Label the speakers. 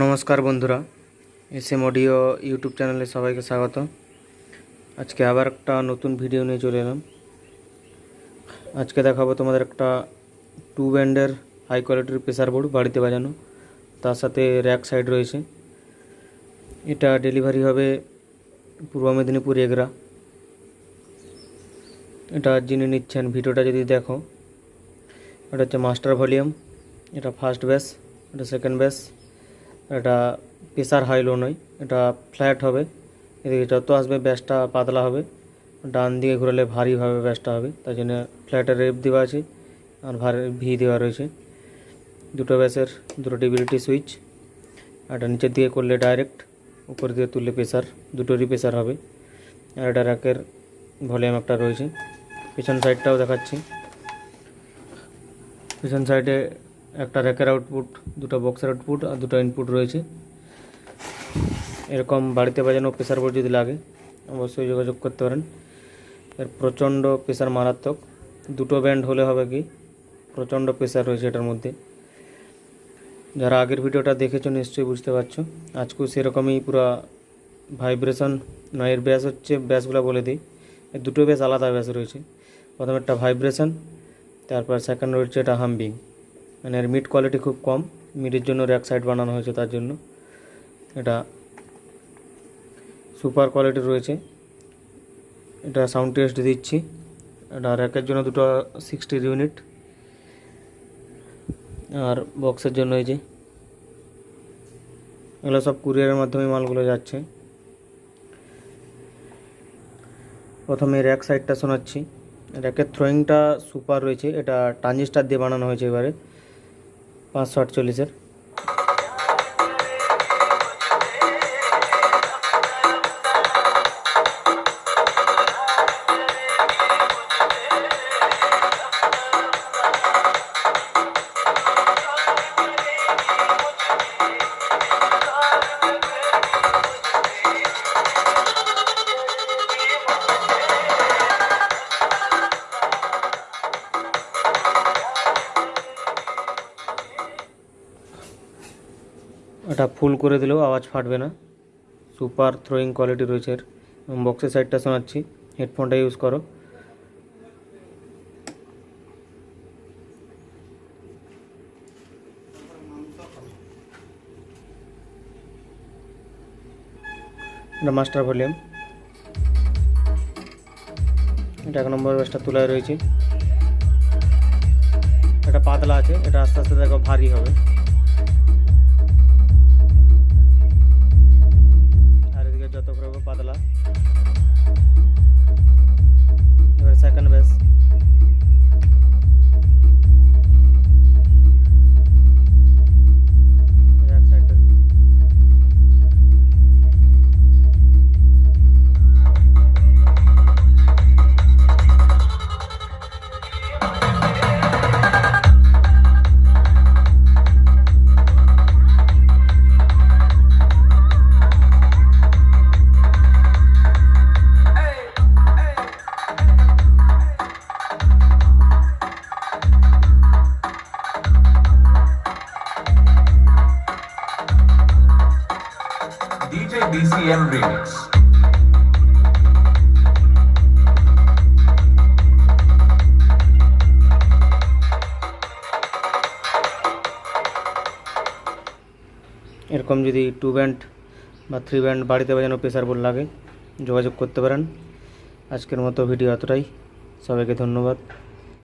Speaker 1: নমস্কার বন্ধুরা S M audio YouTube চ্যানেলে সবাইকে স্বাগত। আজকে আবার একটা নতুন ভিডিও নিয়ে চলে এলাম। আজকে দেখাবো তোমাদের একটা টু ব্যান্ডের হাই কোয়ালিটির প্রেসার বোর্ড বাড়িতে বাজানো। তার সাথে র্যাক সাইড রয়েছে। এটা ডেলিভারি হবে পূর্ব মেদিনীপুর এগরা। এটা যিনি নিচ্ছেন, ভিডিওটা যদি দেখো, এটা হচ্ছে মাস্টার ভলিউম এটা ফার্স্ট ব্যাস এটা সেকেন্ড ব্যাস এটা প্রেসার হাই লো নয়, এটা ফ্ল্যাট হবে। এদিকে যত আসবে ব্যাসটা পাতলা হবে, ডান দিকে ঘুরালে ভারীভাবে ব্যাসটা হবে তাই জন্য ফ্ল্যাটের রেপ দেওয়া আছে আর ভারী ভি দেওয়া রয়েছে। দুটো ব্যাসের, দুটো টিবিলিটি সুইচ এটা নিচের দিকে করলে ডাইরেক্ট উপর দিকে তুললে প্রেসার দুটোরই প্রেসার হবে। আর এটা র্যাকের ভলিউম একটা রয়েছে। পিছন সাইডটাও দেখাচ্ছি। পিছন সাইডে একটা র্যাকের আউটপুট, দুটো বক্সের আউটপুট আর দুটো ইনপুট রয়েছে। এরকম বাড়িতে বাজানো প্রেসার বোর্ড যদি লাগে, অবশ্যই যোগাযোগ করতে পারেন। এর প্রচণ্ড প্রেসার মারাত্মক। দুটো ব্যান্ড হলে হবে কি, প্রচণ্ড প্রেসার রয়েছে এটার মধ্যে। যারা আগের ভিডিওটা দেখেছ নিশ্চয়ই বুঝতে পারছ। আজকেও সেরকমই পুরো ভাইব্রেশন নয় এর ব্যাস হচ্ছে, ব্যাসগুলো বলে দিই। দুটো ব্যাস আলাদা ব্যাস রয়েছে। প্রথমে একটা ভাইব্রেশন তারপর সেকেন্ড রয়েছে এটা হাম্বিং মানে এর মিড কোয়ালিটি খুব কম। মিডের জন্য র্যাক সাইড বানানো হয়েছে, তার জন্য। এটা সুপার কোয়ালিটির রয়েছে। এটা সাউন্ড টেস্ট দিচ্ছি। এটা র্যাকের জন্য দুটো সিক্সটি ইউনিট আর বক্সের জন্য এই যে, এগুলো সব কুরিয়ারের মাধ্যমে মালগুলো যাচ্ছে। প্রথমে র্যাক সাইডটা শোনাচ্ছি। র্যাকের থ্রোয়িংটা সুপার রয়েছে। এটা ট্রানজিস্টার দিয়ে বানানো হয়েছে এবারে। পাঁচশো আটচল্লিশের। এটা ফুল করে দিলেও আওয়াজ ফাটবে না। সুপার থ্রোয়িং কোয়ালিটি রয়েছে এর। বক্সের সাইডটা শোনাচ্ছি। হেডফোনটা ইউজ করো। এটা মাস্টার ভলিউম এটা এক নম্বর ব্যাসটা তোলায় রয়েছে। এটা পাতলা আছে। এটা আস্তে আস্তে দেখো ভারী হবে।
Speaker 2: DJ BCM Remix.
Speaker 1: এরকম যদি টু ব্যান্ড বা থ্রি ব্যান্ড বাড়িতে বাজানো প্রেসার বোর্ড লাগে, যোগাযোগ করতে পারেন। আজকের মতো ভিডিও এতটাই। সবাইকে ধন্যবাদ।